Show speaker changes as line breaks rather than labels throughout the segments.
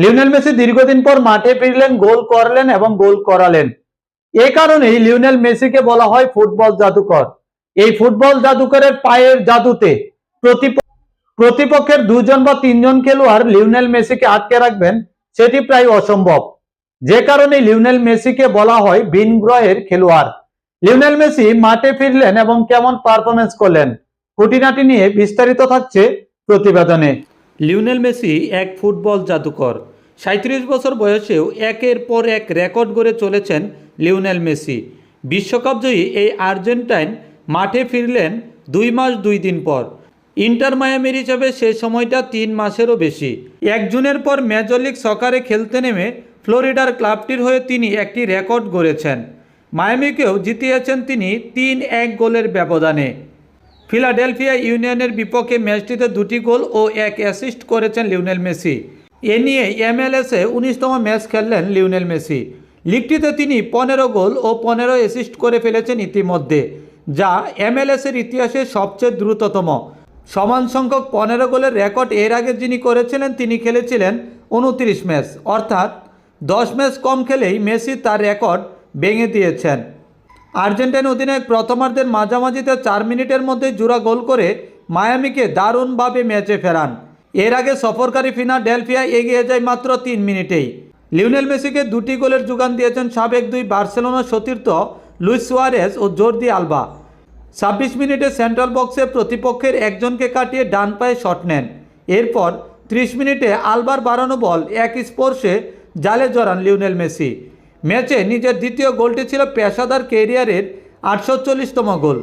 Lionel Messi দীর্ঘদিন পর মাঠে ফিরলেন, গোল করলেন এবং গোল করালেন। এ কারণেই লিওনেল মেসিকে বলা হয় ফুটবল জাদুকর। এই ফুটবল জাদুকরের পায়ের জাদুতে প্রতিপক্ষের দুজন বা তিনজন খেলোয়াড় লিওনেল মেসিকে আটকে রাখবেন, সেটি প্রায় অসম্ভব। যে কারণে লিওনেল মেসিকে বলা হয় বিন গ্রহের খেলোয়াড়। লিওনেল মেসি মাঠে ফিরলেন এবং কেমন পারফরমেন্স করলেন, খুঁটিনাটি নিয়ে বিস্তারিত থাকছে প্রতিবেদনে। লিওনেল মেসি এক ফুটবল জাদুকর। সাঁত্রিশ বছর বয়সেও একের পর এক রেকর্ড গড়ে চলেছেন লিওনেল মেসি। বিশ্বকাপ জয়ী এই আর্জেন্টাইন মাঠে ফিরলেন দুই মাস দুই দিন পর। ইন্টার মায়ামির হিসাবে সে সময়টা তিন মাসেরও বেশি। এক জুনের পর লিগ সকারে খেলতে নেমে ফ্লোরিডার ক্লাবটির হয়ে তিনি একটি রেকর্ড গড়েছেন। মায়ামিকেও জিতিয়েছেন তিনি তিন এক গোলের ব্যবধানে। ফিলাডেলফিয়া ইউনিয়নের বিপক্ষে ম্যাচটিতে দুটি গোল ও এক অ্যাসিস্ট করেছেন লিওনেল মেসি। এ নিয়ে এমএলএসে উনিশতম ম্যাচ খেললেন লিওনেল মেসি। লিগটিতে তিনি পনেরো গোল ও পনেরো অ্যাসিস্ট করে ফেলেছেন ইতিমধ্যে, যা এমএলএসের ইতিহাসে সবচেয়ে দ্রুততম। সমান সংখ্যক পনেরো গোলের রেকর্ড এর আগে যিনি করেছিলেন, তিনি খেলেছিলেন উনত্রিশ ম্যাচ। অর্থাৎ দশ ম্যাচ কম খেলেই মেসি তার রেকর্ড ভেঙে দিয়েছেন। আর্জেন্টাইন অধিনায়ক প্রথমার্ধের মাঝামাঝিতে চার মিনিটের মধ্যে জোড়া গোল করে মায়ামিকে দারুণভাবে ম্যাচে ফেরান। এর আগে সফরকারী ফিনা ডেলফিয়া এগিয়ে যায় মাত্র তিন মিনিটেই। লিওনেল মেসিকে দুটি গোলের যোগান দিয়েছেন সাবেক দুই বার্সেলোনা সতীর্থ লুইস সুয়ারেস ও জর্দি আলবা। ছাব্বিশ মিনিটে সেন্ট্রাল বক্সে প্রতিপক্ষের একজনকে কাটিয়ে ডান পায়ে শট নেন। এরপর ত্রিশ মিনিটে আলবার বাড়ানো বল এক স্পর্শে জালে জড়ান লিওনেল মেসি। ম্যাচে নিজের দ্বিতীয় গোলটি ছিল পেশাদার কেরিয়ারের আটশো চল্লিশতম গোল,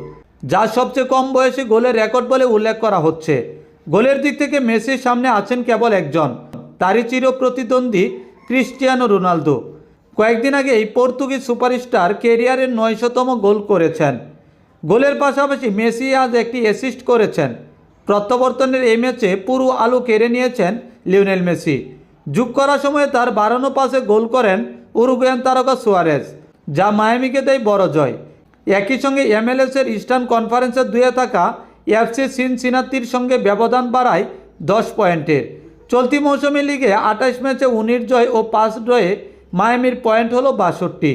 যা সবচেয়ে কম বয়সে গোলের রেকর্ড বলে উল্লেখ করা হচ্ছে। গোলের দিক থেকে মেসির সামনে আছেন কেবল একজন। তারই চির প্রতিদ্বন্দ্বী ক্রিস্টিয়ানো রোনালদো। কয়েকদিন আগে এই পর্তুগিজ সুপারস্টার কেরিয়ারের নয়শতম গোল করেছেন। গোলের পাশাপাশি মেসি আজ একটি অ্যাসিস্ট করেছেন। প্রত্যাবর্তনের এই ম্যাচে পুরো আলু কেড়ে নিয়েছেন লিওনেল মেসি। যোগ করার সময় তার বাড়ানো পাশে গোল করেন উরুগুয়ান তারকা সুয়ারেজ, যা মায়ামিকে দেয় বড় জয়। একই সঙ্গে এমএলএসের ইস্টার্ন কনফারেন্সের দুয়ে থাকা এফসি সিনসিনাতির সঙ্গে ব্যবধান বাড়ায় দশ পয়েন্টের। চলতি মৌসুমী লিগে আঠাশ ম্যাচে উনিশ জয় ও পাঁচ ড্রয়ে মায়ামির পয়েন্ট হলো বাষট্টি।